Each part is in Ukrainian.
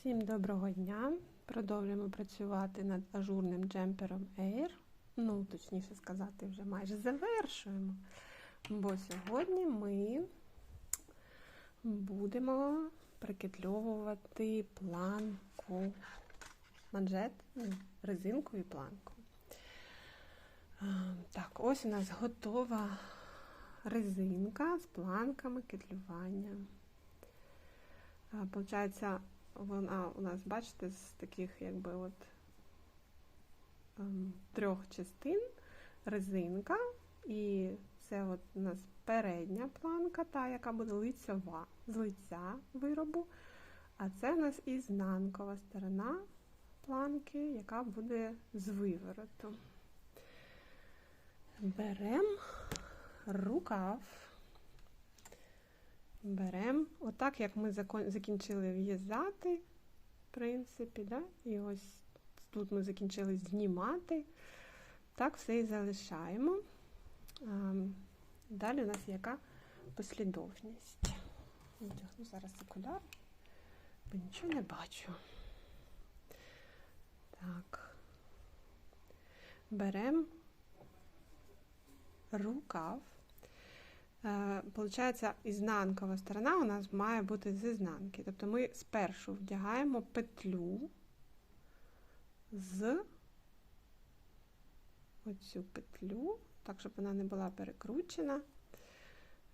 Всім доброго дня! Продовжуємо працювати над ажурним джемпером Air. Ну, точніше сказати, вже майже завершуємо. Бо сьогодні ми будемо прикитльовувати планку манжет, ну, резинку і планку. Так, ось у нас готова резинка з планками кетлювання. Получається, вона у нас, бачите, з таких якби от ем, трьох частин резинка, і це от у нас передня планка, та, яка буде лицьова з лиця виробу, а це у нас ізнанкова сторона планки, яка буде з вивороту. Беремо рукав. Беремо, отак, як ми закінчили в'язати, в принципі, да? і ось тут ми закінчили знімати, так все і залишаємо. Далі у нас яка послідовність. Вдягну зараз окуляр, бо нічого не бачу. Так, беремо рукав. Получається, ізнанкова сторона у нас має бути з ізнанки. Тобто ми спершу вдягаємо петлю з оцю петлю, так, щоб вона не була перекручена.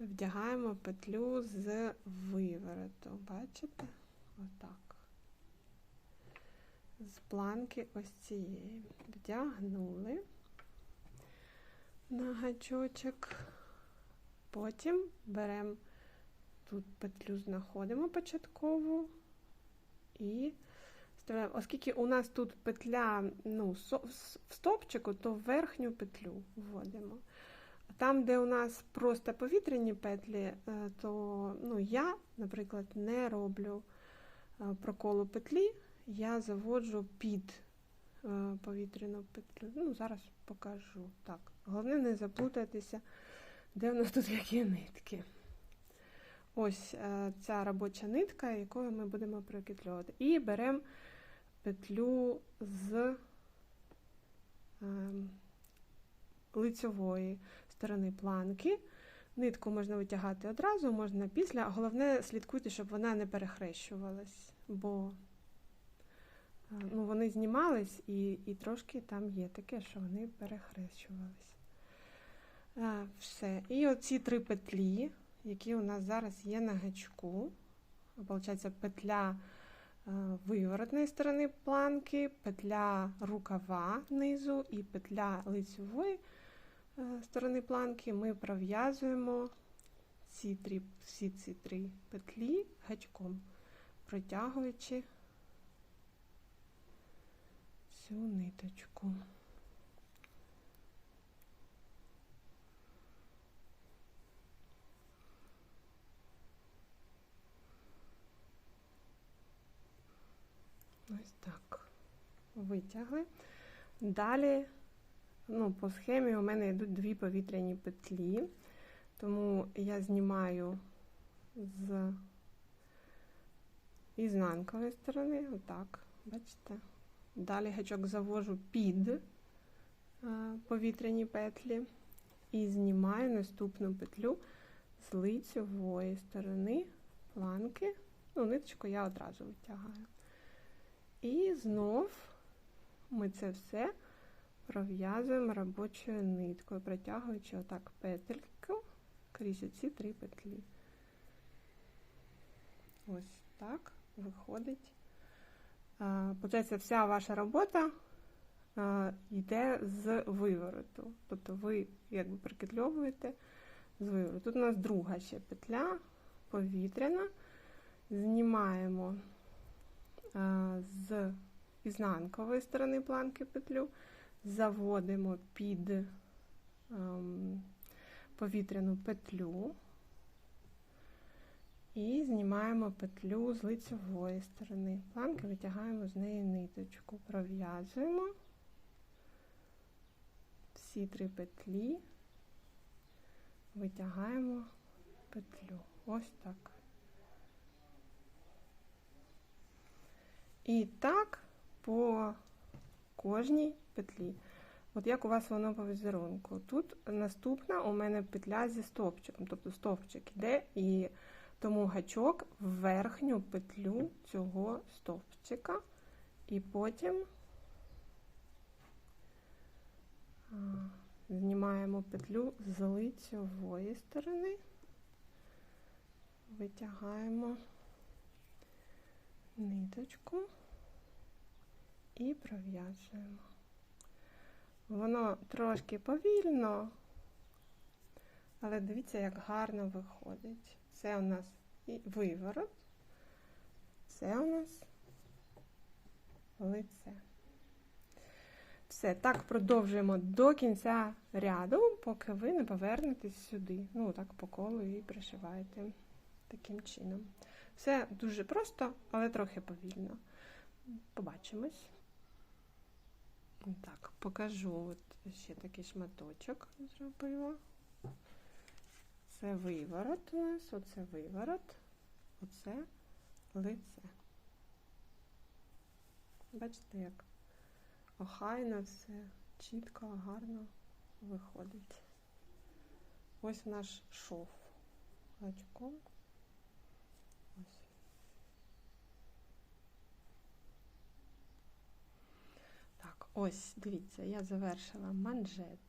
Вдягаємо петлю з вивороту. Бачите? Отак. З планки ось цієї. Вдягнули на гачочок. Потім беремо тут петлю, знаходимо початкову і вставляємо. Оскільки у нас тут петля ну, в стопчику, то верхню петлю вводимо. Там, де у нас просто повітряні петлі, е, то ну, я, наприклад, не роблю е, проколу петлі, я заводжу під е, повітряну петлю. Ну, Зараз покажу. Так, Головне не заплутатися. Де в нас тут які нитки? Ось е, ця робоча нитка, якою ми будемо прокітлювати. І беремо петлю з ем, лицьової сторони планки. Нитку можна витягати одразу, можна після. Головне, слідкуйте, щоб вона не перехрещувалась, бо е, ну, вони знімались і і трошки там є таке, що вони перехрещувались. А, Все. І оці три петлі, які у нас зараз є на гачку. Получається, петля виворотної сторони планки, петля рукава низу і петля лицевої сторони планки ми пров'язуємо ці три, всі ці три петлі гачком, протягуючи цю ниточку. Ось так. Витягли. Далі, ну, по схемі у мене йдуть дві повітряні петлі, тому я знімаю з ізнанкової сторони, отак, бачите? Далі гачок завожу під повітряні петлі і знімаю наступну петлю з лицевої сторони планки. Ну, ниточку я одразу витягаю. І знов ми це все пров'язуємо робочою ниткою, протягуючи отак петельку крізь ці три петлі. Ось так виходить. Получається, вся ваша робота йде з вивороту. Тобто ви якби прикитльовуєте з вивороту. Тут у нас друга ще петля повітряна. Знімаємо з ізнанкової сторони планки петлю, заводимо під ем, повітряну петлю і знімаємо петлю з лицевої сторони. Планки витягаємо з неї ниточку, пров'язуємо всі три петлі, витягаємо петлю. Ось так. І так по кожній петлі. От як у вас воно по візерунку. Тут наступна у мене петля зі стовпчиком, тобто стовпчик іде, і тому гачок в верхню петлю цього стовпчика. І потім знімаємо петлю з лицьової сторони, витягаємо ниточку і пров'язуємо. Воно трошки повільно, але дивіться, як гарно виходить. Це у нас і виворот, це у нас лице. Все, так продовжуємо до кінця ряду, поки ви не повернетесь сюди. Ну, так по колу і пришиваєте таким чином. Все дуже просто, але трохи повільно. Побачимось. Так, покажу от ще такий шматочок зробила. Це виворот у нас, оце виворот, оце лице. Бачите, як охайно все, чітко, гарно виходить. Ось наш шов гачком. Ось, дивіться, я завершила манжет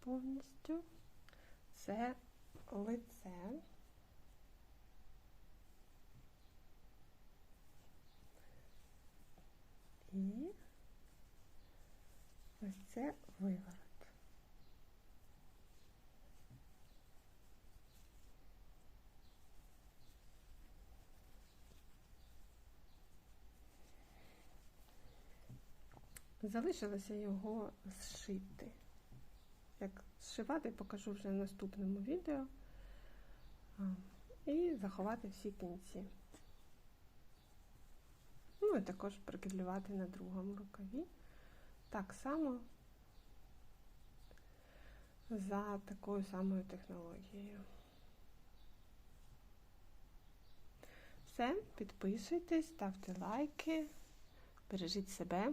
повністю. Це лице. І ось це виворот. Залишилося його зшити. Як зшивати, покажу вже в наступному відео. І заховати всі кінці. Ну і також прикріплювати на другому рукаві. Так само за такою самою технологією. Все, підписуйтесь, ставте лайки, бережіть себе.